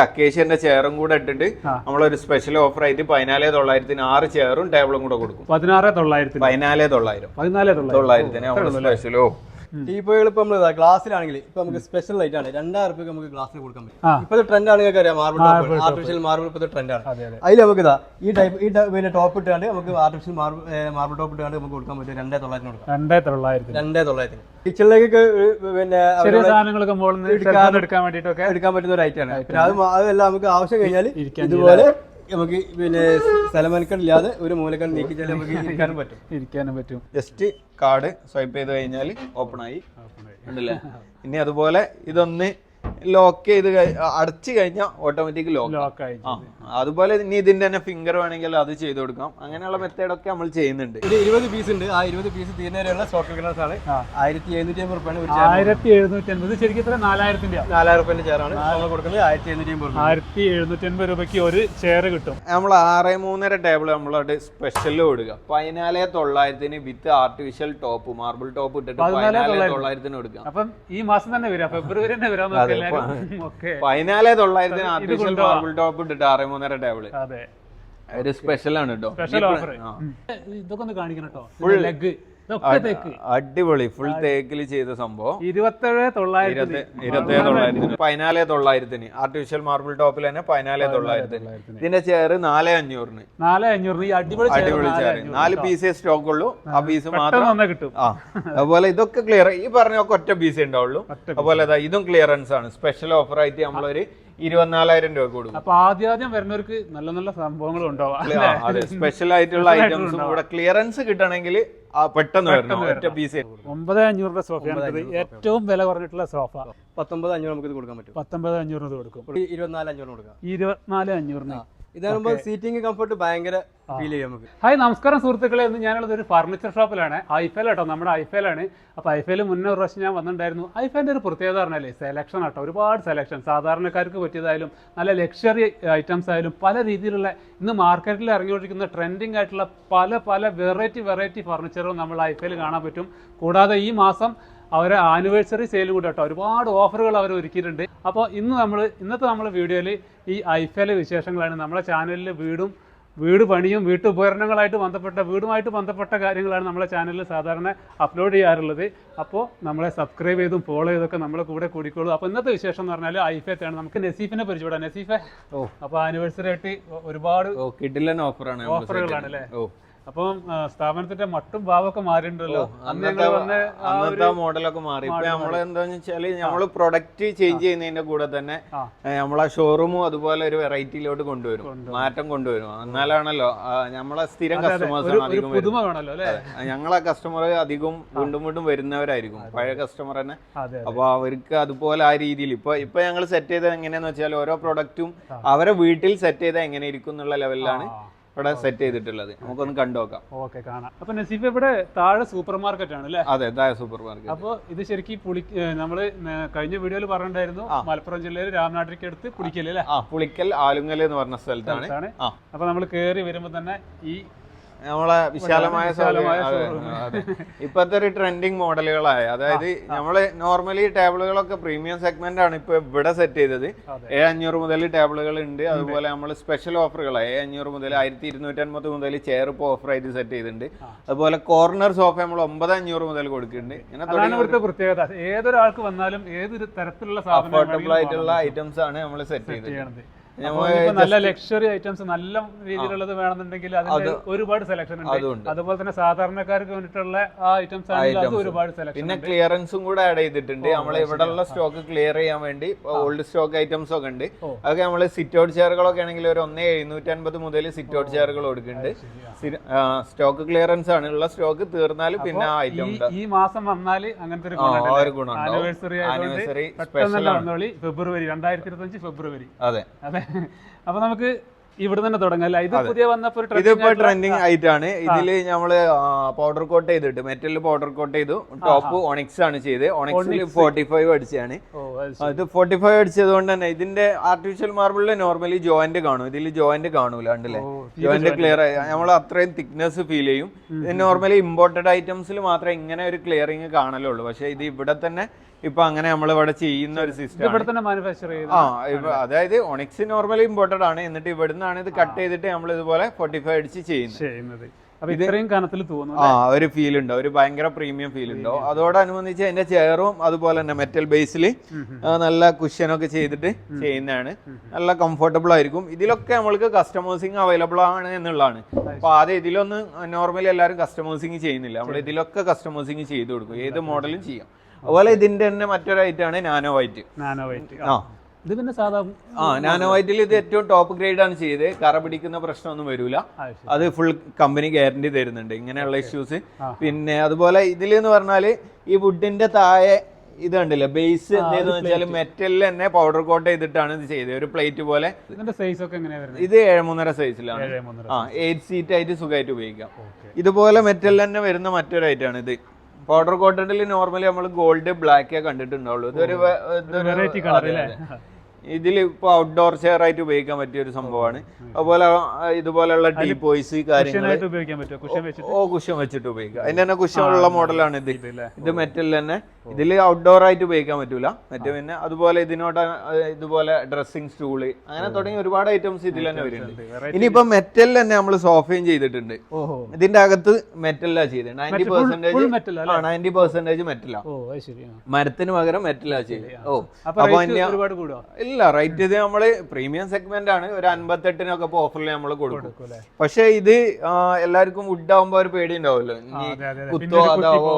അക്കേഷ്യന്റെ ചെയറും കൂടെ ഇട്ടിട്ട്. നമ്മളൊരു സ്പെഷ്യൽ ഓഫർ ആയിട്ട് പതിനാല് തൊള്ളായിരത്തിന് ആറ് ചെയറും ടേബിളും കൂടെ കൊടുക്കും. പതിനാറ് തൊള്ളായിരത്തി പതിനാല് തൊള്ളായിരം. പതിനാല് തൊള്ളായിരത്തി തൊള്ളായിരത്തിന് നമ്മൾ സ്പെഷ്യലോ ടീപ്പോകൾ ഇപ്പൊ നമ്മൾ ഗ്ലാസ്സിലാണെങ്കിൽ ഇപ്പൊ നമുക്ക് സ്പെഷ്യൽ ലൈറ്റ് ആണ് രണ്ടായിരം റുപ്യക്ക് നമുക്ക് ഗ്ലാസ്സിൽ കൊടുക്കാൻ പറ്റും. ഇപ്പോഴത്തെ ട്രെൻഡ് ആണ് നിങ്ങൾക്ക് അറിയാം മാർബിൾ ആർട്ടിഫിഷ്യൽ മാർബിൾ ഇപ്പോഴത്തെ ട്രെൻഡ് ആണ്. അതെ അതെ. അതിൽ നമുക്ക് ഇതാ ഈ ടൈപ്പ് ഈ പിന്നെ ടോപ്പ് ഇട്ടാണ്ട് നമുക്ക് ആർട്ടിഫിഷ്യൽ മാർബിൾ മാർബിൾ ടോപ്പ് ഇട്ടാണ്ട് നമുക്ക് കൊടുക്കാൻ പറ്റും. രണ്ടേ തൊള്ളായിരത്തിന് കൊടുക്കാം. രണ്ടേ തൊള്ളായിരത്തിന്. രണ്ടേ തൊള്ളായിരത്തിന്. കിച്ചണിലേക്കൊക്കെ പിന്നെ സാധനങ്ങളൊക്കെ എടുക്കാൻ വേണ്ടിയിട്ടൊക്കെ എടുക്കാൻ പറ്റുന്ന ഒരു ഐറ്റം ആണ്. പിന്നെ അത് അതെല്ലാം നമുക്ക് ആവശ്യം കഴിഞ്ഞാൽ ഇതുപോലെ നമുക്ക് പിന്നെ സ്ഥലമനക്കടില്ലാതെ ഒരു മൂലക്കൽ ചെല്ലാൻ നമുക്ക് ഇരിക്കാനും പറ്റും. ഇരിക്കാനും പറ്റും. ജസ്റ്റ് കാർഡ് സ്വൈപ്പ് ചെയ്ത് കഴിഞ്ഞാൽ ഓപ്പൺ ആയി. ഉണ്ടല്ലേ? ഇനി അതുപോലെ ഇതൊന്ന് ലോക്ക് ചെയ്ത് അടച്ചു കഴിഞ്ഞാൽ ഓട്ടോമാറ്റിക് ലോക്ക് ലോക്ക് ആയി അതുപോലെ ഇനി ഇതിന്റെ തന്നെ ഫിംഗർ വേണമെങ്കിൽ അത് ചെയ്ത് കൊടുക്കാം. അങ്ങനെയുള്ള മെത്തേഡൊക്കെ നമ്മൾ ചെയ്യുന്നുണ്ട്. ഒരു ഇരുപത് പീസ് ഉണ്ട്. ആ ഇരുപത് പീസ് തീരുന്നവരെയുള്ള സ്റ്റോക്ക് ഗ്ലാസ് ആണ്. ആയിരത്തി എഴുന്നൂറ്റി അമ്പത് റുപ്യാണ് ഒരു ആയിരത്തി എഴുന്നൂറ്റി അമ്പത്. ശരിക്കും ഇത്ര നാലായിരത്തിന്റെ നാലായിരം റുപ്യന്റെ ചെയറാണ് നമ്മൾ കൊടുക്കുന്നത് ആയിരത്തി എഴുന്നൂറ്റി അമ്പത് ആയിരത്തി എഴുന്നൂറ്റി അമ്പത് രൂപയ്ക്ക് ഒരു ചെയർ കിട്ടും. നമ്മൾ ആറ് മൂന്നര ടേബിൾ നമ്മളോട് സ്പെഷ്യൽ കൊടുക്കുക. പതിനാല് തൊള്ളായിരത്തിന് with artificial top marble top ഇട്ടിട്ട് പതിനാല് തൊള്ളായിരത്തിന് കൊടുക്കാം. അപ്പം ഈ മാസം തന്നെ വരാം. ഫെബ്രുവരി തന്നെ വരാൻ ഓക്കെ പതിനാല് തൊള്ളായിരത്തിന് ആർട്ടിഫിഷ്യൽ മാർബിൾ ടോപ്പ് ഇട്ടിട്ട് ആറ് മൂന്നര ടേബിൾ അതെ. ഒരു സ്പെഷ്യൽ ആണ് കേട്ടോ സ്പെഷ്യൽ ഓഫർ ഇതൊക്കെ ഒന്ന് കാണിക്കണം കേട്ടോ ലെഗ് അടിപൊളി. ഫുൾ തേക്കിൽ ചെയ്ത സംഭവം. ഇരുപത്തേഴ് തൊള്ളായിരത്തി ഇരുപത്തി ഇരുപത്തേഴ് തൊള്ളായിരത്തിന്. പതിനാല് തൊള്ളായിരത്തിന്. ആർട്ടിഫിഷ്യൽ മാർബിൾ ടോപ്പിൽ തന്നെ പതിനാല് തൊള്ളായിരത്തിന്. ഇതിന്റെ ചെയർ നാല് അഞ്ഞൂറിന്. നാല് അഞ്ഞൂറിന്. അടിപൊളി അടിപൊളി ചെയർ നാല് പീസേ സ്റ്റോക്ക് ഉള്ളൂ. ആ പീസ് മാത്രം കിട്ടും. ആ അതുപോലെ ഇതൊക്കെ ക്ലിയർ ഈ പറഞ്ഞൊക്കെ ഒറ്റ പീസേ ഉണ്ടാവുള്ളൂ. അതുപോലെ ഇതും ക്ലിയറൻസ് ആണ്. സ്പെഷ്യൽ ഓഫർ ആയിട്ട് നമ്മളൊരു ഇരുപത്തിനാലായിരം രൂപ കൊടുക്കും അപ്പൊ ആദ്യം ആദ്യം വരുന്നവർക്ക് നല്ല നല്ല സംഭവങ്ങൾ ഉണ്ടാവാം. അതെ. സ്പെഷ്യൽ ആയിട്ടുള്ള ഐറ്റംസും ഇവിടെ ക്ലിയറൻസ് കിട്ടണമെങ്കിൽ പെട്ടെന്ന് വരണം. ഒറ്റ പീസ് ഒമ്പത് അഞ്ഞൂറിന്റെ സോഫയാണ് സോഫ ഏറ്റവും വില കുറഞ്ഞിട്ടുള്ള സോഫ. പത്തൊമ്പത് അഞ്ഞൂറ് നമുക്ക് ഇത് കൊടുക്കാൻ പറ്റും. പത്തൊമ്പത് അഞ്ഞൂറിന് കൊടുക്കും. ഇരുപത്തിനാല് അഞ്ഞൂറ് കൊടുക്കാം. ഇരുപത്തിനാല് അഞ്ഞൂറിന്. ഇതാകുമ്പോൾ സീറ്റിംഗ് കംഫർട്ട് ഭയങ്കര ഫീൽ ചെയ്യും നമുക്ക്. ഹായ് നമസ്കാരം സുഹൃത്തുക്കളെ. ഇന്ന് ഞാനുള്ളത് ഒരു ഫർണിച്ചർ ഷോപ്പിലാണ് ഐഫേൽ കേട്ടോ നമ്മുടെ ഐഫേലാണ് അപ്പോൾ ഐഫേൽ മുന്നേ ഒരു പ്രാവശ്യം ഞാൻ വന്നിട്ടുണ്ടായിരുന്നു. ഐഫേന്റെ ഒരു പ്രത്യേകത പറഞ്ഞാലേ സെലക്ഷൻ കേട്ടോ ഒരുപാട് സെലക്ഷൻ സാധാരണക്കാർക്ക് പറ്റിയതായാലും നല്ല ലക്ഷറി ഐറ്റംസ് ആയാലും പല രീതിയിലുള്ള ഇന്ന് മാർക്കറ്റിൽ ഇറങ്ങിക്കൊണ്ടിരിക്കുന്ന ട്രെൻഡിങ് ആയിട്ടുള്ള പല പല വെറൈറ്റി വെറൈറ്റി ഫർണിച്ചറുകൾ നമ്മൾ ഐഫേൽ കാണാൻ പറ്റും. കൂടാതെ ഈ മാസം അവരെ ആനിവേഴ്സറി സെയിലും കൂടെ കേട്ടോ. ഒരുപാട് ഓഫറുകൾ അവർ ഒരുക്കിയിട്ടുണ്ട്. അപ്പോൾ ഇന്ന് നമ്മൾ ഇന്നത്തെ നമ്മുടെ വീഡിയോയിൽ ഈ ഐഫലെ വിശേഷങ്ങളാണ്. നമ്മുടെ ചാനലിൽ വീടും വീട് പണിയും വീട്ടുപകരണങ്ങളായിട്ട് ബന്ധപ്പെട്ട വീടുമായിട്ട് ബന്ധപ്പെട്ട കാര്യങ്ങളാണ് നമ്മളെ ചാനലിൽ സാധാരണ അപ്ലോഡ് ചെയ്യാറുള്ളത്. അപ്പോൾ നമ്മളെ സബ്സ്ക്രൈബ് ചെയ്തും ഫോളോ ചെയ്തൊക്കെ നമ്മളെ കൂടെ കൂടിക്കോളൂ. അപ്പോൾ ഇന്നത്തെ വിശേഷം എന്ന് പറഞ്ഞാൽ ഐഫേത്താണ് നമുക്ക് നസീഫിനെ പരിചയപ്പെടാം. നസീഫെ ഓ. അപ്പോൾ ആനിവേഴ്സറി ആയിട്ട് ഒരുപാട് ഓഫറുകളാണ് അല്ലേ? ഓ. അപ്പം സ്ഥാപനത്തിന്റെ മട്ടും ഭാവമൊക്കെ മാറിയിട്ടുണ്ടല്ലോ. അന്ന് അന്നത്തെ മോഡലൊക്കെ മാറി. ഇപ്പൊ നമ്മൾ എന്താന്ന് വെച്ചാൽ നമ്മൾ പ്രൊഡക്റ്റ് ചേഞ്ച് ചെയ്യുന്നതിന്റെ കൂടെ തന്നെ. നമ്മളെ ഷോറൂമും അതുപോലെ ഒരു വെറൈറ്റിയിലോട്ട് കൊണ്ടുവരും. മാറ്റം കൊണ്ടുവരും. എന്നാലാണല്ലോ നമ്മളെ സ്ഥിരം കസ്റ്റമേഴ്സ് അധികം ഞങ്ങളെ കസ്റ്റമർ അധികം വീണ്ടും വീണ്ടും വരുന്നവരായിരിക്കും. പഴയ കസ്റ്റമർ തന്നെ. അപ്പൊ അവർക്ക് അതുപോലെ ആ രീതിയിൽ ഇപ്പൊ ഇപ്പൊ ഞങ്ങൾ സെറ്റ് ചെയ്തത് എങ്ങനെയാന്ന് വെച്ചാൽ ഓരോ പ്രൊഡക്റ്റും അവരെ വീട്ടിൽ സെറ്റ് ചെയ്താൽ എങ്ങനെ ഇരിക്കും എന്നുള്ള ലെവലിലാണ് ഇവിടെ സെറ്റ് ചെയ്തിട്ടുള്ളത്. നമുക്കൊന്ന് കണ്ടുനോക്കാം ഓക്കെ കാണാം. അപ്പൊ നസീഫ് ഇവിടെ താഴെ സൂപ്പർ മാർക്കറ്റ് ആണ് അല്ലേ? അതെ താഴെ സൂപ്പർ മാർക്കറ്റ് അപ്പോൾ ഇത് ശരിക്കും പുളി നമ്മൾ കഴിഞ്ഞ വീഡിയോയിൽ പറഞ്ഞിട്ടുണ്ടായിരുന്നു മലപ്പുറം ജില്ലയിൽ രാമനാട്ടിലേക്ക് അടുത്ത് പുളിക്കൽ അല്ലേ? ആ പുളിക്കൽ ആലുങ്ങൽ എന്ന് പറഞ്ഞ സ്ഥലത്താണ്. അപ്പൊ നമ്മൾ കയറി വരുമ്പോ തന്നെ ഈ നമ്മളെ വിശാലമായ ഇപ്പോഴത്തെ ഒരു ട്രെൻഡിങ് മോഡലുകളായ അതായത് നമ്മൾ നോർമലി ടേബിളുകളൊക്കെ പ്രീമിയം സെഗ്മെന്റ് ആണ് ഇപ്പൊ ഇവിടെ സെറ്റ് ചെയ്തത്. അതെ. ഏ അഞ്ഞൂറ് മുതൽ ടേബിളുകൾ ഉണ്ട്. അതുപോലെ നമ്മൾ സ്പെഷ്യൽ ഓഫറുകളാണ് ഏ അഞ്ഞൂറ് മുതൽ ആയിരത്തി ഇരുന്നൂറ്റി അൻപത് മുതൽ ചെയർ ഇപ്പോൾ ഓഫർ ആയിട്ട് സെറ്റ് ചെയ്തിട്ടുണ്ട്. അതുപോലെ കോർണർ സോഫ നമ്മൾ ഒമ്പത് അഞ്ഞൂറ് മുതൽ കൊടുക്കുന്നുണ്ട്. ഇങ്ങനെ അതാണ് ഇവിടുത്തെ പ്രത്യേകത. ഏതൊരാൾക്ക് വന്നാലും ഏതൊരു തരത്തിലുള്ള അഫോർഡബിൾ ആയിട്ടുള്ള ഐറ്റംസ് ആണ് നമ്മൾ സെറ്റ് ചെയ്തത് നല്ല ലക്ഷറി ഐറ്റംസ് നല്ല രീതിയിലുള്ളത് വേണമെന്നുണ്ടെങ്കിൽ അതിന് ഒരുപാട് സെലക്ഷൻ ഉണ്ട്. അതുപോലെ തന്നെ സാധാരണക്കാർക്ക് വേണ്ടിയിട്ടുള്ള ആ ഐറ്റംസ് ആണെങ്കിൽ ഒരുപാട് സെലക്ഷൻ പിന്നെ ക്ലിയറൻസും കൂടെ ആഡ് ചെയ്തിട്ടുണ്ട്. നമ്മൾ ഇവിടെ ഉള്ള സ്റ്റോക്ക് ക്ലിയർ ചെയ്യാൻ വേണ്ടി ഓൾഡ് സ്റ്റോക്ക് ഐറ്റംസ് ഒക്കെ ഉണ്ട്. അതൊക്കെ നമ്മൾ സിറ്റ് ഔട്ട് ചെയറുകളൊക്കെ ആണെങ്കിൽ ഒരു ഒന്നേ എഴുന്നൂറ്റി അൻപത് മുതൽ സിറ്റ് ഔട്ട് ചെയറുകൾ കൊടുക്കുന്നുണ്ട്. സ്റ്റോക്ക് ക്ലിയറൻസ് ആണ്. ഉള്ള സ്റ്റോക്ക് തീർന്നാൽ പിന്നെ ആ ഐറ്റം ഈ മാസം വന്നാൽ അങ്ങനത്തെ ഒരു ഗുണം ആനിവേഴ്സറി ആനിവേഴ്സറി. വന്നോളി. ഫെബ്രുവരി രണ്ടായിരത്തി ഇരുപത്തി അഞ്ച് ഫെബ്രുവരി. അതെ. അതെ. അപ്പൊ നമുക്ക് ഇവിടെ തന്നെ തുടങ്ങാം അല്ലേ? ഇത് പുതിയ വന്നപ്പോൾ ഇതിപ്പോ ട്രെൻഡിങ് ട്രെൻഡിങ് ആയിട്ടാണ്. ഇതിൽ നമ്മൾ പൗഡർ കോട്ട് ചെയ്തിട്ട് മെറ്റൽ പൗഡർ കോട്ട് ചെയ്തു. ടോപ്പ് ഒണിക്സ് ആണ് ചെയ്ത് ഒണിക്സിൽ ഫോർട്ടി ഫൈവ് അടിച്ചാണ്. ഇത് ഫോർട്ടി ഫൈവ് അടിച്ചത് കൊണ്ട് തന്നെ ഇതിന്റെ ആർട്ടിഫിഷ്യൽ മാർബിളിൽ നോർമലി ജോയിന്റ് കാണും. ഇതിൽ ജോയിന്റ് കാണൂല ഉണ്ടല്ലേ ജോയിന്റ് ക്ലിയർ നമ്മൾ അത്രയും തിക്നെസ് ഫീൽ ചെയ്യും. നോർമലി ഇമ്പോർട്ടഡ് ഐറ്റംസിൽ മാത്രമേ ഇങ്ങനെ ഒരു ക്ലിയറിങ് കാണലുള്ളൂ. പക്ഷെ ഇത് ഇവിടെ തന്നെ ഇപ്പൊ അങ്ങനെ നമ്മൾ ഇവിടെ ചെയ്യുന്ന ഒരു സിസ്റ്റം ഇവിടെ തന്നെ മാനുഫാക്ചർ ചെയ്ത്. ആ അതായത് ഒണിക്സ് നോർമലി ഇമ്പോർട്ടഡ് ആണ്. എന്നിട്ട് ഇവിടുന്നാണ് ഇത് കട്ട് ചെയ്തിട്ട് നമ്മൾ ഇതുപോലെ ഫോർട്ടിഫൈ അടിച്ച് ചെയ്യുന്നത്. ചെയ്യുന്നത്. അപ്പൊ ഇത്രയും കനത്തിൽ തോന്നുന്നു ആ ഒരു ഫീൽ ഉണ്ടോ. ഒരു ഭയങ്കര പ്രീമിയം ഫീൽ ഉണ്ടോ. അതോടനുബന്ധിച്ച് അതിന്റെ ചെയറും അതുപോലെ തന്നെ മെറ്റൽ ബേസിൽ നല്ല കുഷ്യനൊക്കെ ചെയ്തിട്ട് ചെയ്യുന്നതാണ്. നല്ല കംഫർട്ടബിൾ ആയിരിക്കും. ഇതിലൊക്കെ നമ്മൾക്ക് കസ്റ്റമേഴ്സിങ് അവൈലബിൾ ആണ് എന്നുള്ളതാണ്. അപ്പൊ ആദ്യം ഇതിലൊന്നും നോർമലി എല്ലാവരും കസ്റ്റമേഴ്സിങ് ചെയ്യുന്നില്ല. നമ്മൾ ഇതിലൊക്കെ കസ്റ്റമേഴ്സിങ് ചെയ്ത് കൊടുക്കും. ഏത് മോഡലും ചെയ്യാം. അതുപോലെ ഇതിന്റെ തന്നെ മറ്റൊരു ഐറ്റാണ് നാനോ വൈറ്റ് നാനോ വൈറ്റ് ആ. ഇത് പിന്നെ സാധാ ആ നാനോ വൈറ്റിൽ ഇത് ഏറ്റവും ടോപ്പ് ഗ്രേഡ് ആണ് ചെയ്ത് കറ പിടിക്കുന്ന പ്രശ്നമൊന്നും വരൂല. അത് ഫുൾ കമ്പനി ഗ്യാരണ്ടി തരുന്നുണ്ട്. ഇങ്ങനെയുള്ള ഇഷ്യൂസ് പിന്നെ അതുപോലെ ഇതിൽ എന്ന് പറഞ്ഞാൽ ഈ വുഡിന്റെ താഴെ ഇത് കണ്ടില്ല ബേസ് എന്തെന്ന് വെച്ചാൽ മെറ്റലിൽ തന്നെ പൗഡർ കോട്ട് ചെയ്തിട്ടാണ് ഇത് ചെയ്തത്. ഒരു പ്ലേറ്റ് പോലെ സൈസ് ഒക്കെ ഇത് ഏഴുമൂന്നര സൈസിലാണ് ആ എയ്റ്റ് സീറ്റ് ആയിട്ട് സുഖമായിട്ട് ഉപയോഗിക്കാം. ഇതുപോലെ മെറ്റലിൽ തന്നെ വരുന്ന മറ്റൊരു ഐറ്റാണ് ഇത്. പൗഡർ കോട്ടഡിൽ നോർമലി നമ്മൾ ഗോൾഡ് ബ്ലാക്കേ കണ്ടിട്ടുണ്ടാവുള്ളൂ. ഇതൊരു കളർ ഇതൊരു- ഇതിൽ ഇപ്പൊ ഔട്ട്ഡോർ ചെയർ ആയിട്ട് ഉപയോഗിക്കാൻ പറ്റിയ ഒരു സംഭവമാണ്. അതുപോലെ ഇതുപോലെയുള്ള ടീ പോയ്സ് കാര്യങ്ങൾ ഓ കുഷൻ വെച്ചിട്ട് ഉപയോഗിക്കാം. അതിന്റെ തന്നെ കുഷൻ ഉള്ള മോഡലാണ് ഇത്? ഇത് മെറ്റൽ തന്നെ. ഇതിൽ ഔട്ട്ഡോർ ആയിട്ട് ഉപയോഗിക്കാൻ പറ്റൂല. മറ്റേ പിന്നെ അതുപോലെ ഇതിനോട് ഇതുപോലെ ഡ്രസ്സിംഗ് സ്റ്റൂൾ അങ്ങനെ തുടങ്ങി ഒരുപാട് ഐറ്റംസ് ഇതിൽ തന്നെ വരുന്നുണ്ട്. ഇനിയിപ്പോ മെറ്റൽ തന്നെ നമ്മൾ സോഫയും ചെയ്തിട്ടുണ്ട്. ഇതിന്റെ അകത്ത് മെറ്റലാ ചെയ്തത്. നയന്റി പെർസെന്റേജ് നയന്റി പെർസെന്റേജ് മെറ്റലാ. മരത്തിന് പകരം മെറ്റലാ ചെയ്തത്. ഓ അപ്പൊ അപ്പൊ ഇല്ല റേറ്റ് ഇത് നമ്മൾ പ്രീമിയം സെഗ്മെന്റ് ആണ്. ഒരു അൻപത്തെട്ടിനൊക്കെ ഓഫറിൽ നമ്മൾ കൊടുക്കും. പക്ഷേ ഇത് എല്ലാവർക്കും വുഡ് ആവുമ്പോ ഒരു പേടി ഉണ്ടാവുമല്ലോ. കുത്തോ അതാവോ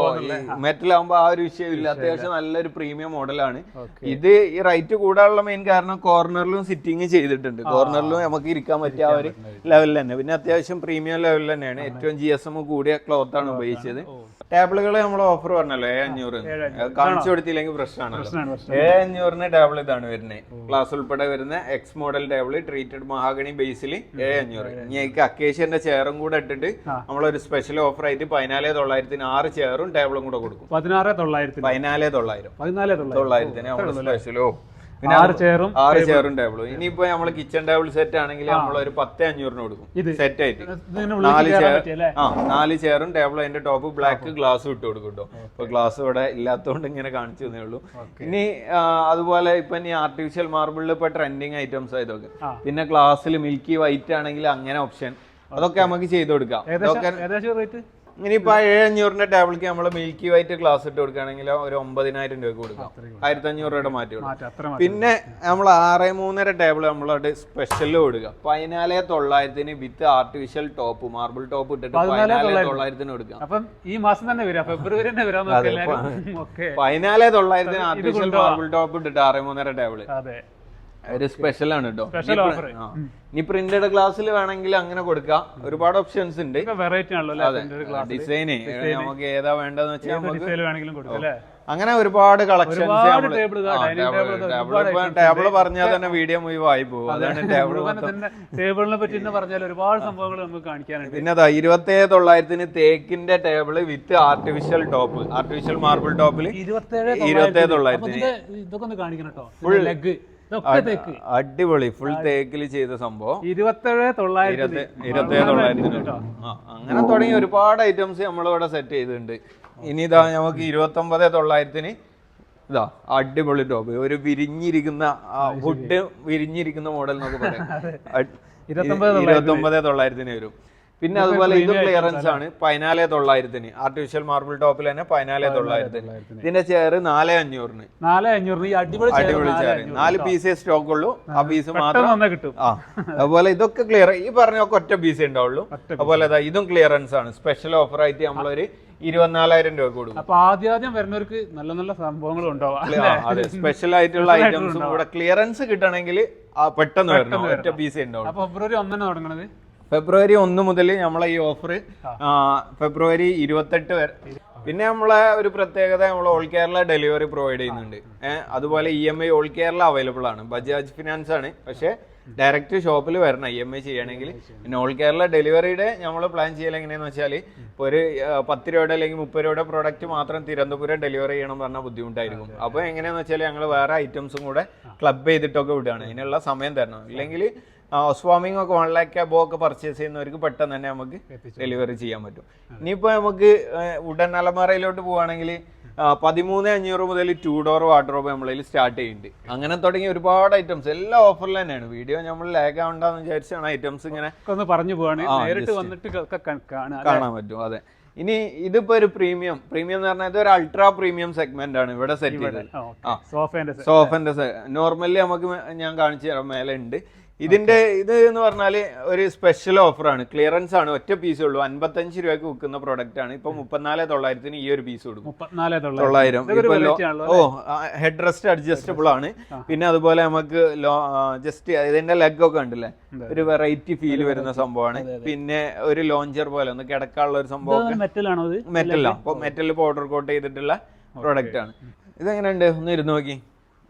മെറ്റൽ ആവുമ്പോ ആ ഒരു വിഷയമില്ല അത്യാവശ്യം നല്ലൊരു പ്രീമിയം മോഡലാണ് ഇത് ഈ റൈറ്റ് കൂടാനുള്ള മെയിൻ കാരണം കോർണറിലും സിറ്റിംഗ് ചെയ്തിട്ടുണ്ട്. കോർണറിലും നമുക്ക് ഇരിക്കാൻ പറ്റിയ ആ ഒരു ലെവലിൽ തന്നെ. പിന്നെ അത്യാവശ്യം പ്രീമിയം ലെവലിൽ തന്നെയാണ്. ഏറ്റവും ജി എസ് എം കൂടിയ ക്ലോത്ത് ആണ് ഉപയോഗിച്ചത്. ടേബിളുകൾ നമ്മൾ ഓഫർ പറഞ്ഞല്ലോ ഏ അഞ്ഞൂറ് കാണിച്ചു കൊടുത്തില്ലെങ്കിൽ പ്രശ്നമാണ് പ്രശ്നം ഏ അഞ്ഞൂറിന് ടേബിൾ ഇതാണ് വരുന്നത്. ക്ലാസ് ഉൾപ്പെടെ വരുന്ന X model table treated mahogany ബേസിൽ ഏ അഞ്ഞൂറ്. ഇനി എനിക്ക് അക്കേഷ്യന്റെ ചെയറും കൂടെ ഇട്ടിട്ട് നമ്മളൊരു സ്പെഷ്യൽ ഓഫർ ആയിട്ട് പതിനാല് തൊള്ളായിരത്തിന് ആറ് ചെയറും ടേബിളും കൂടെ കൊടുക്കും. പതിനാറ് തൊള്ളായിരത്തി പതിനാല് തൊള്ളായിരം. പതിനാല് തൊള്ളായിരത്തി തൊള്ളായിരത്തിന് നമ്മൾ സ്പെഷ്യലോ പിന്നെ ആറ് ചെയറും ആറ് ചെയറും ടേബിളും ഇനിയിപ്പോ നമ്മൾ കിച്ചൺ ടേബിൾ സെറ്റ് ആണെങ്കിൽ നമ്മൾ ഒരു പത്ത് അഞ്ഞൂറിന് കൊടുക്കും. സെറ്റ് ആയിട്ട്. നാല് ചെയർ ആ നാല് ചെയറും ടേബിളും അതിന്റെ ടോപ്പ് ബ്ലാക്ക് ഗ്ലാസ് ഇട്ട് കൊടുക്കും കേട്ടോ ഇപ്പൊ ഗ്ലാസ് ഇവിടെ ഇല്ലാത്തതുകൊണ്ട് ഇങ്ങനെ കാണിച്ചു തന്നേ ഉള്ളൂ. ഇനി അതുപോലെ ഇപ്പൊ ഇനി ആർട്ടിഫിഷ്യൽ മാർബിളിൽ ഇപ്പൊ ട്രെൻഡിങ് ഐറ്റംസ് ആയതൊക്കെ. പിന്നെ ഗ്ലാസ്സിൽ മിൽക്കി വൈറ്റ് ആണെങ്കിൽ അങ്ങനെ ഓപ്ഷൻ അതൊക്കെ നമുക്ക് ചെയ്തു കൊടുക്കാം. ഏകദേശം റേറ്റ് ഇനിയിപ്പോ ഏഴ് അഞ്ഞൂറിന്റെ ടേബിൾക്ക് നമ്മൾ മിൽക്കി വൈറ്റ് ഗ്ലാസ് ഇട്ട് കൊടുക്കുകയാണെങ്കിൽ ഒരു ഒമ്പതിനായിരം രൂപ കൊടുക്കും. ആയിരത്തി അഞ്ഞൂറ് രൂപയുടെ മാറ്റി കൊടുക്കാം. പിന്നെ നമ്മൾ ആറ് മൂന്നര ടേബിൾ നമ്മളോട് സ്പെഷ്യൽ കൊടുക്കുക. പതിനാല് തൊള്ളായിരത്തിന് with artificial top marble top ഇട്ടിട്ട് പതിനാല് തൊള്ളായിരത്തിന് കൊടുക്കാം. അപ്പം ഈ മാസം തന്നെ വരാം. ഫെബ്രുവരി തന്നെ വരാം പതിനാല് തൊള്ളായിരത്തിന് ആർട്ടിഫിഷ്യൽ മാർബിൾ ടോപ്പ് ഇട്ടിട്ട് ആറ് മൂന്നര ടേബിൾ അതെ. ഒരു സ്പെഷ്യൽ ആണ് കേട്ടോ സ്പെഷ്യൽ ഓഫർ ഇനി പ്രിന്റഡ് ഗ്ലാസ്സിൽ വേണമെങ്കിൽ അങ്ങനെ കൊടുക്കാം. ഒരുപാട് ഓപ്ഷൻസ് ഉണ്ട്. വെറൈറ്റി ആണല്ലോ ഡിസൈന് നമുക്ക് ഏതാ വേണ്ടതെന്ന് വെച്ചാൽ വേണമെങ്കിലും കൊടുക്കും അങ്ങനെ ഒരുപാട് കളക്ഷൻസ് ടേബിൾ പറഞ്ഞാൽ തന്നെ വീഡിയോ ആയി പോകും. അതാണ് ടേബിൾ ടേബിളിനെ പറ്റി പറഞ്ഞാൽ ഒരുപാട് സംഭവങ്ങൾ നമുക്ക് കാണിക്കാനുണ്ട്. പിന്നെ അതാ ഇരുപത്തേഴ് തൊള്ളായിരത്തിന് തേക്കിന്റെ table with artificial top artificial marble ടോപ്പിൽ ഇരുപത്തേഴ് തൊള്ളായിരത്തിന്. ഇതൊക്കെ ഒന്ന് കാണിക്കണം കേട്ടോ ലെഗ് ഇതൊക്കെ തേക്ക് അടിപൊളി. ഫുൾ തേക്കിൽ ചെയ്ത സംഭവം. ഇരുപത്തേഴ് തൊള്ളായിരത്തി ഇരുപത്തി ഇരുപത്തേഴ്. ആ, അങ്ങനെ തുടങ്ങി ഒരുപാട് ഐറ്റംസ് നമ്മളിവിടെ സെറ്റ് ചെയ്തിട്ടുണ്ട്. ഇനി ഇതാ നമുക്ക് ഇരുപത്തി ഒമ്പത് തൊള്ളായിരത്തിന് ഇതാ അടിപൊളി ടോപ്പ് ഒരു വിരിഞ്ഞിരിക്കുന്ന ഫുഡ് വിരിഞ്ഞിരിക്കുന്ന മോഡൽ എന്നൊക്കെ പറയാം. ഇരുപത്തി ഒമ്പത് തൊള്ളായിരത്തിന് വരും. പിന്നെ അതുപോലെ ഇതും ക്ലിയറൻസ് ആണ്. പതിനാല് തൊള്ളായിരത്തിന്. ആർട്ടിഫിഷ്യൽ മാർബിൾ ടോപ്പിൽ തന്നെ പതിനാല് തൊള്ളായിരത്തിന്. ഇതിന്റെ ചെയർ നാല് അഞ്ഞൂറിന്. നാല് അഞ്ഞൂറിന്. അടിപൊളി ചെയർ നാല് പീസേ സ്റ്റോക്ക് ഉള്ളൂ. ആ പീസ് മാത്രം കിട്ടും. ആ അതുപോലെ ഇതൊക്കെ ക്ലിയർ ഈ പറഞ്ഞൊക്കെ ഒറ്റ പീസ് ഉണ്ടാവുള്ളൂ. അതുപോലെ ഇതാ ഇതും ക്ലിയറൻസ് ആണ്. സ്പെഷ്യൽ ഓഫർ ആയിട്ട് നമ്മളൊരു ഇരുപത്തിനാലായിരം രൂപ കൊടുക്കും. അപ്പൊ ആദ്യം ആദ്യം വരുന്നവർക്ക് നല്ല നല്ല സംഭവങ്ങൾ ഉണ്ടാവാം. അതെ. സ്പെഷ്യൽ ആയിട്ടുള്ള ഐറ്റംസും ഇവിടെ ക്ലിയറൻസ് കിട്ടണമെങ്കിൽ പെട്ടെന്ന് വരണം. ഒറ്റ പീസ് ഉണ്ടാവും ഫെബ്രുവരി ഒന്നിനാണ് തുടങ്ങണത്. ഫെബ്രുവരി ഒന്ന് മുതൽ നമ്മളെ ഈ ഓഫർ ഫെബ്രുവരി ഇരുപത്തെട്ട് വരെ. പിന്നെ നമ്മളെ ഒരു പ്രത്യേകത നമ്മൾ ഓൾ കേരള ഡെലിവറി പ്രൊവൈഡ് ചെയ്യുന്നുണ്ട്. അതുപോലെ E M I all Kerala available ആണ്. ബജാജ് ഫിനാൻസ് ആണ്. പക്ഷേ ഡയറക്റ്റ് ഷോപ്പിൽ വരണം ഇ എം ഐ ചെയ്യണമെങ്കിൽ. പിന്നെ ഓൾ കേരള ഡെലിവറിയുടെ നമ്മൾ പ്ലാൻ ചെയ്യൽ എങ്ങനെയാന്ന് വെച്ചാൽ ഇപ്പോൾ ഒരു പത്ത് രൂപയുടെ അല്ലെങ്കിൽ മുപ്പത് രൂപയുടെ പ്രോഡക്റ്റ് മാത്രം തിരുവനന്തപുരം ഡെലിവറി ചെയ്യണം എന്ന് പറഞ്ഞാൽ ബുദ്ധിമുട്ടായിരിക്കും അപ്പോൾ എങ്ങനെയാന്ന് വെച്ചാൽ ഞങ്ങൾ വേറെ ഐറ്റംസും കൂടെ ക്ലബ് ചെയ്തിട്ടൊക്കെ വിടുകയാണ്. അതിനുള്ള സമയം തരണം. ഇല്ലെങ്കിൽ ഹൗസ് വാമിംഗ് ഒക്കെ വൺ ലാക്ക് അബോ ഒക്കെ പർച്ചേസ് ചെയ്യുന്നവർക്ക് പെട്ടെന്ന് തന്നെ നമുക്ക് ഡെലിവറി ചെയ്യാൻ പറ്റും. ഇനിയിപ്പോൾ നമുക്ക് ഉടൻ അലമാറയിലോട്ട് പോവുകയാണെങ്കിൽ പതിമൂന്ന് അഞ്ഞൂറ് മുതൽ ടു ഡോർ വാർഡ്രോബ് നമ്മളിൽ സ്റ്റാർട്ട് ചെയ്യുന്നുണ്ട്. അങ്ങനെ തുടങ്ങി ഒരുപാട് ഐറ്റംസ് എല്ലാ ഓഫറിൽ തന്നെയാണ്. വീഡിയോ നമ്മൾ ലാഗ് ആവണ്ടെന്ന് വിചാരിച്ചാണ് ഐറ്റംസ് ഇങ്ങനെ ഒന്ന് പറഞ്ഞു പോവാണ്. നേരിട്ട് വന്നിട്ട് കാണാൻ പറ്റും അതെ. ഇനി ഇതിപ്പോ ഒരു പ്രീമിയം പ്രീമിയം എന്ന് പറഞ്ഞാൽ ഇതൊരു അൾട്രാ പ്രീമിയം സെഗ്മെന്റ് ആണ് ഇവിടെ സെറ്റ് ചെയ്തത്. സോഫന്റെ സോഫന്റെ നോർമലി നമുക്ക് ഞാൻ കാണിച്ചു തരാം മേലെ ഉണ്ട്. ഇതിന്റെ ഇത് എന്ന് പറഞ്ഞാൽ ഒരു സ്പെഷ്യൽ ഓഫറാണ് ക്ലിയറൻസ് ആണ്. ഒറ്റ പീസേ ഉള്ളൂ. അൻപത്തഞ്ച് രൂപയ്ക്ക് വിൽക്കുന്ന പ്രോഡക്റ്റ് ആണ്. ഇപ്പൊ മുപ്പത്തിനാല് തൊള്ളായിരത്തിന് ഈ ഒരു പീസ് കൊടുക്കും. തൊള്ളായിരം. ഓ ഹെഡ് റെസ്റ്റ് അഡ്ജസ്റ്റബിൾ ആണ്. പിന്നെ അതുപോലെ നമുക്ക് ജസ്റ്റ് ഇതിന്റെ ലെഗ് ഒക്കെ ഉണ്ടല്ലേ? ഒരു വെറൈറ്റി ഫീൽ വരുന്ന സംഭവമാണ്. പിന്നെ ഒരു ലോഞ്ചർ പോലെ ഒന്ന് കിടക്കാനുള്ള ഒരു സംഭവം മെറ്റലാണോ ഇത്? മെറ്റല്ല അപ്പൊ മെറ്റൽ പൗഡർ കോട്ട് ചെയ്തിട്ടുള്ള പ്രോഡക്റ്റ് ആണ്. ഇതെങ്ങനെയുണ്ട്? ഒന്ന് ഇരുന്ന് നോക്കി.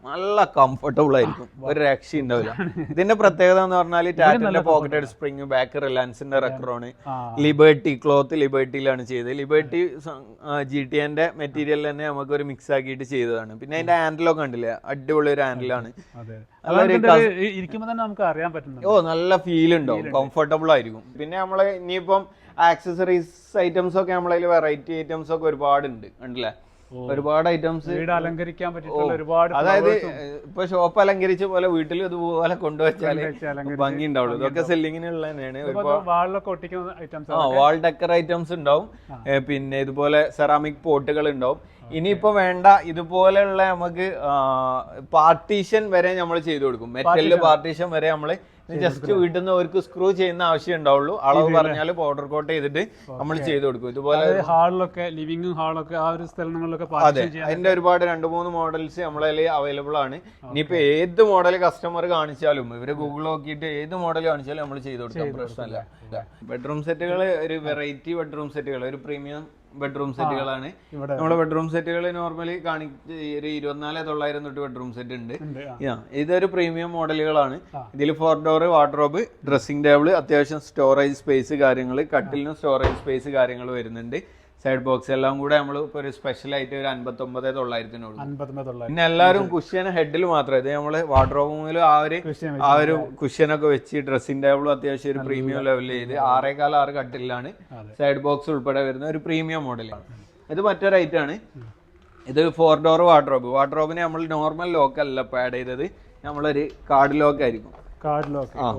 നല്ല കംഫർട്ടബിൾ ആയിരിക്കും. ഒരു രക്ഷ ഉണ്ടാവില്ല. ഇതിന്റെ പ്രത്യേകത എന്ന് പറഞ്ഞാൽ ടാറ്റന്റെ പോക്കറ്റഡ് സ്പ്രിങ് ബാക്ക് റിലയൻസിന്റെ റെക്കറാണ് ലിബേർട്ടി ക്ലോത്ത് ലിബർട്ടിയിലാണ് ചെയ്തത്. ലിബർട്ടി ജി ടി എന്റെ മെറ്റീരിയൽ തന്നെ നമുക്ക് ഒരു മിക്സ് ആക്കിയിട്ട് ചെയ്തതാണ്. പിന്നെ അതിന്റെ ഹാൻഡിലൊക്കെ കണ്ടില്ലേ? അടിപൊളി ഒരു ഹാൻഡിലാണ് ഓ നല്ല ഫീൽ ഉണ്ടാവും. കംഫർട്ടബിൾ ആയിരിക്കും. പിന്നെ നമ്മളെ ഇനിയിപ്പം ആക്സസറീസ് ഐറ്റംസ് ഒക്കെ നമ്മളതിൽ വെറൈറ്റി ഐറ്റംസ് ഒക്കെ ഒരുപാടുണ്ട്. ഉണ്ടല്ലേ ഒരുപാട് ഐറ്റംസ് വീട് അലങ്കരിക്കാൻ പറ്റിയിട്ടുള്ള ഒരുപാട് അതായത് ഇപ്പൊ ഷോപ്പ് അലങ്കരിച്ച പോലെ വീട്ടിൽ ഇതുപോലെ കൊണ്ടുവച്ചാൽ കൊണ്ടുവച്ച് ഭംഗി ഉണ്ടാവുള്ളൂ ഇതൊക്കെ സെല്ലിങ്ങിനുള്ള വാളിലൊക്കെ ഒട്ടിക്കുന്ന ഐറ്റംസ് ആ വാൾ ഡെക്കർ ഐറ്റംസ് ഉണ്ടാവും. പിന്നെ ഇതുപോലെ സെറാമിക് പോട്ടുകൾ ഉണ്ടാവും. ഇനിയിപ്പോ വേണ്ട ഇതുപോലെയുള്ള നമുക്ക് പാർട്ടീഷൻ വരെ നമ്മൾ ചെയ്തു കൊടുക്കും. മെറ്റലിൽ പാർട്ടീഷൻ വരെ നമ്മൾ ജസ്റ്റ് വീട്ടിൽ നിന്ന് അവർക്ക് സ്ക്രൂ ചെയ്യുന്ന ആവശ്യം ഉണ്ടാവുള്ളൂ. അളവ് പറഞ്ഞാൽ പൗഡർ കോട്ട് ചെയ്തിട്ട് നമ്മൾ ചെയ്ത് കൊടുക്കും. ഇതുപോലെ ഹാളിലൊക്കെ ലിവിംഗും ഹാളൊക്കെ ആ ഒരു സ്ഥലങ്ങളിലൊക്കെ അതെ. അതിന്റെ ഒരുപാട് രണ്ട് മൂന്ന് മോഡൽസ് നമ്മളെ അവൈലബിൾ ആണ്. ഇനിയിപ്പോ ഏത് മോഡൽ കസ്റ്റമർ കാണിച്ചാലും ഇവർ ഗൂഗിൾ നോക്കിയിട്ട് ഏത് മോഡൽ കാണിച്ചാലും നമ്മൾ ചെയ്ത് കൊടുക്കാം പ്രശ്നമല്ല. ബെഡ്റൂം സെറ്റുകൾ ഒരു വെറൈറ്റി ബെഡ്റൂം സെറ്റുകൾ ഒരു പ്രീമിയം ബെഡ്റൂം സെറ്റുകളാണ് നമ്മുടെ ബെഡ്റൂം സെറ്റുകൾ നോർമലി കാണി ഒരു ഇരുപത്തിനാല് തൊള്ളായിരം തൊട്ട് ബെഡ്റൂം സെറ്റ് ഉണ്ട്. ഉണ്ട് ഇതൊരു പ്രീമിയം മോഡലുകളാണ് ഇതിൽ four door wardrobe dressing table അത്യാവശ്യം സ്റ്റോറേജ് സ്പേസ് കാര്യങ്ങൾ കട്ടിലിനും സ്റ്റോറേജ് സ്പേസ് കാര്യങ്ങൾ വരുന്നുണ്ട്. സൈഡ് ബോക്സ് എല്ലാം കൂടെ നമ്മൾ ഇപ്പൊ ഒരു സ്പെഷ്യൽ ആയിട്ട് ഒരു അൻപത്തൊമ്പത് തൊള്ളായിരത്തിന് കൊടുക്കും പിന്നെ എല്ലാവരും കുഷ്യൻ ഹെഡിൽ മാത്രം. ഇത് നമ്മൾ വാർഡ്രോബിൽ ആ ഒരു ആ ഒരു കുഷ്യനൊക്കെ വെച്ച് ഡ്രസ്സിംഗ് ടേബിളും അത്യാവശ്യം ഒരു പ്രീമിയം ലെവലിൽ ചെയ്ത് ആറേകാൽ ആറ് കട്ടിലാണ് സൈഡ് ബോക്സ് ഉൾപ്പെടെ വരുന്ന ഒരു പ്രീമിയം മോഡലാണ് ഇത് മറ്റൊരു ഐറ്റം ആണ്. ഇത് ഫോർ ഡോർ വാർഡ്രോബ് വാർഡ്രോബിന് നമ്മൾ നോർമൽ ലോക്ക് അല്ല ഇപ്പോൾ ആഡ് ചെയ്തത്. നമ്മളൊരു കാർഡ് ലോക്ക് ആയിരിക്കും. കാർഡ് ആ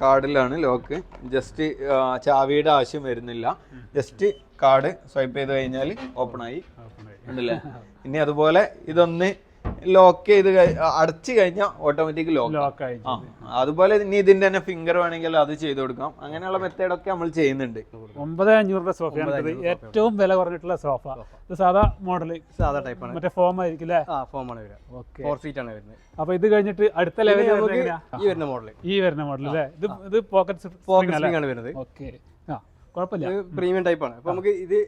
കാർഡിലാണ് ലോക്ക് ജസ്റ്റ് ചാവിയുടെ ആവശ്യം വരുന്നില്ല. ജസ്റ്റ് കാർഡ് സ്വൈപ്പ് ചെയ്ത് കഴിഞ്ഞാൽ ഓപ്പൺ ആയി ഉണ്ടല്ലേ? ഇനി അതുപോലെ ഇതൊന്ന് ലോക്ക് ചെയ്ത് അടച്ചു കഴിഞ്ഞാൽ ഓട്ടോമാറ്റിക് ലോക്ക് ലോക്ക് ആയി അതുപോലെ ഇനി ഇതിന്റെ തന്നെ ഫിംഗർ വേണമെങ്കിൽ അത് ചെയ്ത് കൊടുക്കാം. അങ്ങനെയുള്ള മെത്തേഡ് ഒക്കെ നമ്മൾ ചെയ്യുന്നുണ്ട്. ഒമ്പത് അഞ്ഞൂറിന്റെ സോഫയാണ് ഏറ്റവും വില കുറഞ്ഞിട്ടുള്ള സോഫ ഇത് സാധാ മോഡൽ സാധാ ആണ്. മറ്റേ ഫോം ആയിരിക്കും അല്ലേ? ഫോം ആണ് വരിക. ഓക്കെ ഫോർ സീറ്റ് ആണ് വരുന്നത്. അപ്പൊ ഇത് കഴിഞ്ഞിട്ട് അടുത്ത ലെവലിൽ ഈ വരുന്ന മോഡൽ ഈ വരുന്ന മോഡൽ അല്ലേ? ഇത് ഇത് പോക്കറ്റ് ഫോക്കസ് ആണ് വരുന്നത്. ഓക്കെ കുഴപ്പമില്ല. പ്രീമിയം ടൈപ്പാണ് അപ്പൊ നമുക്ക് ഇത്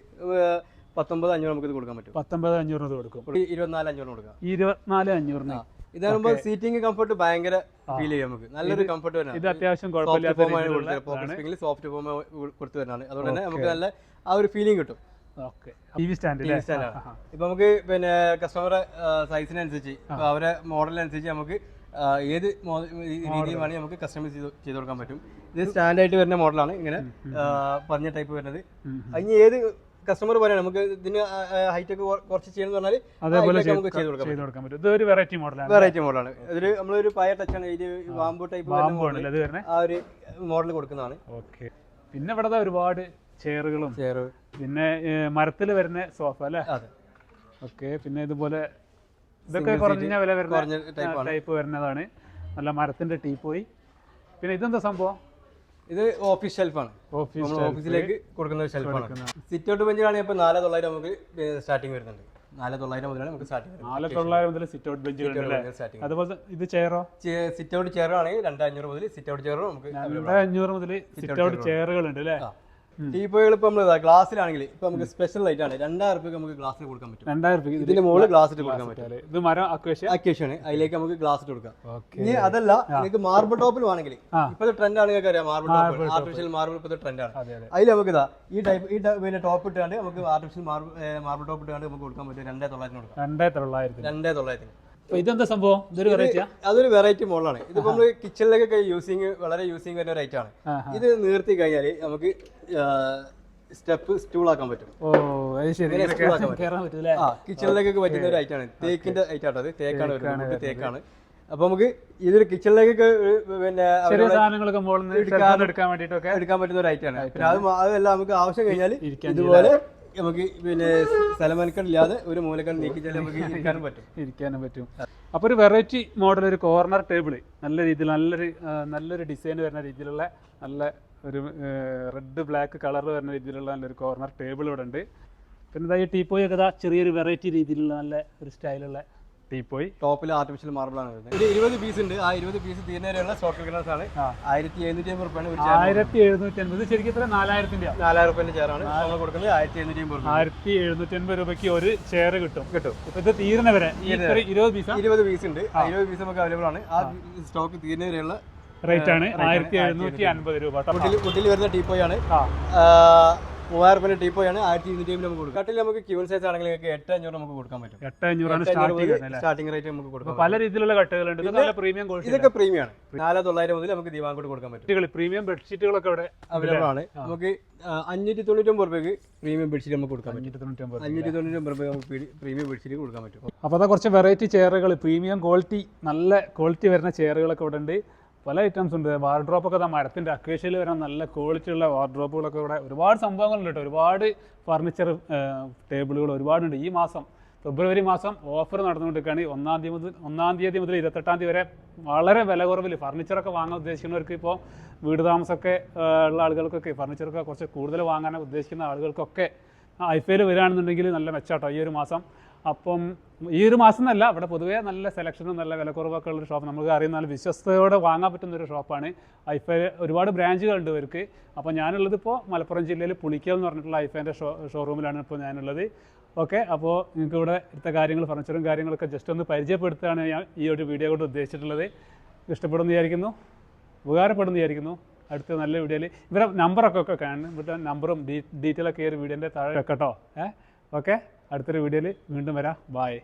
പത്തൊമ്പത് അഞ്ഞൂറ് നമുക്ക് ഇത് കൊടുക്കാൻ പറ്റും. പത്തൊമ്പത് അഞ്ഞൂറിന് കൊടുക്കും. ഇരുപത്തിനാല് അഞ്ഞൂറ് കൊടുക്കാം. ഇരുപത്തിനാല് അഞ്ഞൂറിന്. ഇതാകുമ്പോൾ സീറ്റിംഗ് കംഫർട്ട് ഭയങ്കര ഫീൽ ചെയ്യും നമുക്ക്. നല്ലൊരു കംഫർട്ട് വരുന്നത് ഇത് അത്യാവശ്യം കുഴപ്പമില്ല സോഫ്റ്റ് ഫോം കൊടുത്തു വരുന്നതാണ് അതുകൊണ്ട് തന്നെ നമുക്ക് നല്ല ആ ഒരു ഫീലിംഗ് കിട്ടും. ഇപ്പൊ നമുക്ക് പിന്നെ കസ്റ്റമറെ സൈസിനനുസരിച്ച് അവരെ മോഡലിനനുസരിച്ച് നമുക്ക് ഏത് രീതിയിൽ വേണമെങ്കിൽ നമുക്ക് കസ്റ്റമൈസ് ചെയ്ത് ചെയ്ത് കൊടുക്കാൻ പറ്റും. ഇത് സ്റ്റാൻഡ് ആയിട്ട് വരുന്ന മോഡലാണ് ഇങ്ങനെ പറഞ്ഞ ടൈപ്പ് വരുന്നത്. അതിന് ഏത് കസ്റ്റമർ പറയണം നമുക്ക് ഇതിന് ഹൈറ്റ് ഒക്കെ കുറച്ച് ചെയ്യണം എന്ന് പറഞ്ഞാൽ അതേപോലെ നമുക്ക് ചെയ്ത് കൊടുക്കാം കൊടുക്കാൻ പറ്റും. ഇത് ഒരു വെറൈറ്റി മോഡലാണ് വെറൈറ്റി മോഡലാണ് ഇതൊരു നമ്മളൊരു പയ ടച്ചാണ് ഇത് വാമ്പു ടൈപ്പ് ബാമ്പു ആ ഒരു മോഡൽ കൊടുക്കുന്നതാണ്. ഓക്കെ പിന്നെ ഇവിടെ ഒരുപാട് ചെയറുകളും ചെയർ പിന്നെ മരത്തിൽ വരുന്ന സോഫ അല്ലേ? ഓക്കെ പിന്നെ ഇതുപോലെ ഇതൊക്കെ കുറഞ്ഞ വില വരുന്ന ടൈപ്പ് വരുന്നതാണ്. നല്ല മരത്തിന്റെ ടീ പോയി. പിന്നെ ഇതെന്താ സംഭവം? ഇത് ഓഫീസ് ഷെൽഫാണ് ഓഫീസിലേക്ക് കൊടുക്കുന്ന ഒരു ഷെൽഫാണ് സിറ്റ് ഔട്ട് ബെഞ്ചാണെങ്കിൽ ഇപ്പോൾ നാല് തൊള്ളായിരം നമുക്ക് സ്റ്റാർട്ടിങ് വരുന്നുണ്ട്. നാല് തൊള്ളായിരം മുതലാണ് നമുക്ക് സ്റ്റാർട്ടിങ് നാല് തൊള്ളായിരം മുതൽ സിറ്റ് ഔട്ട് ബെഞ്ച് സ്റ്റാർട്ടിങ് അതുപോലെ ഇത് ചെയറോ സിറ്റ് ഔട്ട് ചെയറാണെങ്കിൽ രണ്ടഞ്ഞൂറ് മുതൽ സിറ്റ് ഔട്ട് ചെയറോ നമുക്ക് രണ്ട് അഞ്ഞൂറ് മുതൽ സിറ്റ് ഔട്ട് ചെയറുകൾ ഉണ്ട്. അല്ലേ? ടീപ്പോകൾ ഇപ്പോൾ നമ്മൾ ഗ്ലാസ്സിലാണെങ്കിൽ ഇപ്പൊ നമുക്ക് സ്പെഷ്യൽ ലൈറ്റ് ആണ്. രണ്ടായിരം രൂപയ്ക്ക് നമുക്ക് ഗ്ലാസ്സിൽ കൊടുക്കാൻ പറ്റും. രണ്ടായിരം രൂപ ഇതിന്റെ മുകളിൽ ഗ്ലാസ് ഇട്ട് കൊടുക്കാൻ പറ്റും. ഇത് മരം അക്വേഷ്യ അക്വേഷൻ അതിലേക്ക് നമുക്ക് ഗ്ലാസ് ഇട്ട് കൊടുക്കാം. ഇനി അതല്ല നിങ്ങൾക്ക് മാർബിൾ ടോപ്പിൽ വേണമെങ്കിൽ. ഇപ്പോഴത്തെ ട്രെൻഡ് ആണ് നിങ്ങൾക്ക് അറിയാം മാർബിൾ ടോപ്പ് ആർട്ടിഫിഷ്യൽ മാർബിൾ ഇപ്പോഴത്തെ ട്രെൻഡാണ് അതെ അതെ. അതിൽ നമുക്ക് ഇതാ ഈ ടൈപ്പ് ഈ പിന്നെ ടോപ്പ് ഇട്ടാണ്ട് നമുക്ക് ആർട്ടിഫിഷ്യൽ മാർബിൾ ടോപ്പ് ഇട്ടാണ്ട് നമുക്ക് കൊടുക്കാൻ പറ്റും. രണ്ടേ തൊള്ളായിരത്തിന് കൊടുക്കാം. രണ്ടേ തൊള്ളായിരത്തിന്. രണ്ടേ തൊള്ളായിരത്തിന്. ഇതെന്താ സംഭവം? ഇതൊരു വെറൈറ്റിയാ അതൊരു വെറൈറ്റി മോളാണ് ഇതിപ്പോ നമ്മൾ കിച്ചണിലൊക്കെ യൂസിങ് വളരെ യൂസിങ് വരുന്ന ഒരു ആണ്. ഇത് നീർത്തി കഴിഞ്ഞാൽ നമുക്ക് സ്റ്റെപ്പ് സ്റ്റൂൾ ആക്കാൻ പറ്റും. ഓ അത് ശരി. കിച്ചണിലേക്കൊക്കെ പറ്റുന്ന ഒരു ഐറ്റാണ് തേക്കിന്റെ ഐറ്റം അത് തേക്കാണ് വരുന്നത്. തേക്കാണ്. അപ്പൊ നമുക്ക് ഇതൊരു കിച്ചണിലേക്കൊക്കെ പിന്നെ സാധനങ്ങളൊക്കെ എടുക്കാൻ- വേണ്ടിട്ടൊക്കെ എടുക്കാൻ പറ്റുന്ന ഒരു ഐറ്റാണ് പിന്നെ അത് അതെല്ലാം നമുക്ക് ആവശ്യം കഴിഞ്ഞാൽ ഇതുപോലെ നമുക്ക് പിന്നെ സ്ഥലമനക്കടില്ലാതെ ഒരു മൂലക്കൾ നീക്കി നമുക്ക് ഇരിക്കാനും പറ്റും. ഇരിക്കാനും പറ്റും. അപ്പോൾ ഒരു വെറൈറ്റി മോഡൽ ഒരു കോർണർ ടേബിൾ നല്ല രീതിയിൽ നല്ലൊരു നല്ലൊരു ഡിസൈൻ വരുന്ന രീതിയിലുള്ള നല്ല ഒരു റെഡ് ബ്ലാക്ക് കളർ വരുന്ന രീതിയിലുള്ള നല്ലൊരു കോർണർ ടേബിൾ ഇവിടെ ഉണ്ട് പിന്നെ ഈ ടീപ്പോയൊക്കെ ചെറിയൊരു വെറൈറ്റി രീതിയിലുള്ള നല്ല ഒരു സ്റ്റൈലുള്ള ടീപ്പോയി ടോപ്പിൽ ആർട്ടിഫിഷ്യൽ മാർബിൾ ആണ് വരുന്നത്. ഒരു ഇരുപത് പീസ് ഉണ്ട്. ആ ഇരുപത് പീസ് തീരുന്നതിനുള്ള സ്റ്റോക്ക് ഗ്ലാസ് ആണ്. ആയിരത്തി എഴുന്നൂറ്റി അമ്പത് റുപ്യാണ് ഒരു ആയിരത്തി എഴുന്നൂറ്റി അമ്പത്. ശരിക്കും ഇത്ര നാലായിരത്തിന്റെ നാലായിരം റുപ്യന്റെ ചെയറാണ് നമ്മൾ കൊടുക്കുന്നത് ആയിരത്തി എഴുന്നൂറ്റി അമ്പത് ആയിരത്തി എഴുന്നൂറ്റി അമ്പത് രൂപയ്ക്ക് ഒരു ചെയർ കിട്ടും. കിട്ടും. ഇപ്പൊ ഇത് തീരുന്ന വരെ ഈ ഇത്ര ഇരുപത് പീസ് ഇരുപത് പീസ് ഉണ്ട്. ഇരുപത് പീസ് നമുക്ക് അവൈലബിൾ ആണ്. ആ സ്റ്റോക്ക് തീരുന്നവരെയുള്ള റേറ്റ് ആണ്. ആയിരത്തി എഴുന്നൂറ്റി അൻപത് രൂപ. വുഡിൽ വരുന്ന ടീപ്പോയി ആണ് ആ. ആ, മൂവായിരം രൂപ ടീപ്പോയാണ് ആയിരത്തി ഇരുന്നൂറ്റി അമ്പത് നമുക്ക് കൊടുക്കാം. കട്ടിൽ നമുക്ക് ക്യൂൻ സൈസ് ആണെങ്കിൽ നിങ്ങൾക്ക് എട്ട് അഞ്ഞൂറ് നമുക്ക് കൊടുക്കാൻ പറ്റും. എട്ട് അഞ്ഞൂറാണ് സ്റ്റാർട്ടിംഗ് റേറ്റ് നമുക്ക് കൊടുക്കാം. പല രീതിയിലുള്ള കട്ടുകളുണ്ട്. നല്ല പ്രീമിയം ഇതൊക്കെ പ്രീമിയം ആണ്. നാല് തൊള്ളായിരം മുതൽ നമുക്ക് ദിവാൻ കൂടി കൊടുക്കാൻ പറ്റും. പ്രീമിയം ബെഡ്ഷീറ്റുകളൊക്കെ ഇവിടെ അവൈലബിൾ ആണ്. നമുക്ക് അഞ്ഞൂറ്റി തൊണ്ണൂറ്റി ഒമ്പത് രൂപയ്ക്ക് പ്രീമിയം ബെഡ്ഷീറ്റ് നമുക്ക് കൊടുക്കാൻ പറ്റും. അഞ്ഞൂറ്റി തൊണ്ണൂറ്റി അഞ്ഞൂറ്റി തൊണ്ണൂറ്റി ഒമ്പത് രൂപ നമുക്ക് പ്രീമിയം ബെഡ്ഷീറ്റ് കൊടുക്കാൻ പറ്റും. അപ്പോൾ അതാ കുറച്ച് വെറൈറ്റി ചെയറുകൾ പ്രീമിയം ക്വാളിറ്റി നല്ല ക്വാളിറ്റി വരുന്ന ചെയറുകളൊക്കെ ഇവിടെ ഉണ്ട്. പല ഐറ്റംസ് ഉണ്ട്. വാർഡ്രോപ്പൊക്കെ ഇതാ മരത്തിന്റെ അക്വേഷ്യയിൽ വരാൻ നല്ല ക്വാളിറ്റി ഉള്ള വാർഡ്രോപ്പുകളൊക്കെ ഇവിടെ ഒരുപാട് സംഭവങ്ങളുണ്ട് കേട്ടോ ഒരുപാട് ഫർണിച്ചർ ടേബിളുകൾ ഒരുപാടുണ്ട്. ഈ മാസം ഫെബ്രുവരി മാസം ഓഫർ നടന്നുകൊണ്ടിരിക്കുകയാണ്. ഒന്നാം തീയതി മുതൽ ഒന്നാം തീയതി മുതൽ ഇരുപത്തെട്ടാം തീയതി വരെ വളരെ വില കുറവിൽ ഫർണിച്ചറൊക്കെ വാങ്ങാൻ ഉദ്ദേശിക്കുന്നവർക്ക് ഇപ്പോൾ വീട് താമസമൊക്കെ ഉള്ള ആളുകൾക്കൊക്കെ ഫർണിച്ചറൊക്കെ കുറച്ച് കൂടുതൽ വാങ്ങാൻ ഉദ്ദേശിക്കുന്ന ആളുകൾക്കൊക്കെ ഐഫയിൽ വരികയാണെന്നുണ്ടെങ്കിൽ നല്ല മെച്ചാട്ടോ ഈ ഒരു മാസം. അപ്പം ഈ ഒരു മാസം എന്നല്ല ഇവിടെ പൊതുവേ നല്ല സെലക്ഷനും നല്ല വിലക്കുറവൊക്കെ ഉള്ളൊരു ഷോപ്പ് നമുക്ക് അറിയുന്ന നല്ല വിശ്വസ്തയോടെ വാങ്ങാൻ പറ്റുന്ന ഒരു ഷോപ്പാണ് ഐഫൈ ഒരുപാട് ബ്രാഞ്ചുകളുണ്ട് ഇവർക്ക്. അപ്പോൾ ഞാനുള്ളത് ഇപ്പോൾ മലപ്പുറം ജില്ലയിൽ പുളിക്കൽ എന്ന് പറഞ്ഞിട്ടുള്ള ഐഫൈന്റെ ഷോ ഷോറൂമിലാണ് ഇപ്പോൾ ഞാനുള്ളത്. ഓക്കെ അപ്പോൾ നിങ്ങൾക്ക് ഇവിടെ ഇവിടുത്തെ കാര്യങ്ങൾ ഫർണിച്ചറും കാര്യങ്ങളൊക്കെ ജസ്റ്റ് ഒന്ന് പരിചയപ്പെടുത്തുകയാണ് ഞാൻ ഈ ഒരു വീഡിയോ കൊണ്ട് ഉദ്ദേശിച്ചിട്ടുള്ളത്. ഇഷ്ടപ്പെടുന്നു വിചാരിക്കുന്നു. ഉപകാരപ്പെടുന്നു വിചാരിക്കുന്നു. അടുത്ത നല്ല വീഡിയോയിൽ ഇവരുടെ നമ്പറൊക്കെ ഒക്കെ കാണും. ഇവിടുത്തെ നമ്പറും ഡീറ്റെയിൽ ഒക്കെ ഈ ഒരു വീഡിയോന്റെ താഴെ വെക്കട്ടോ. ഏഹ് ഓക്കെ അടുത്തൊരു വീഡിയോയിൽ വീണ്ടും വരാം. ബായ്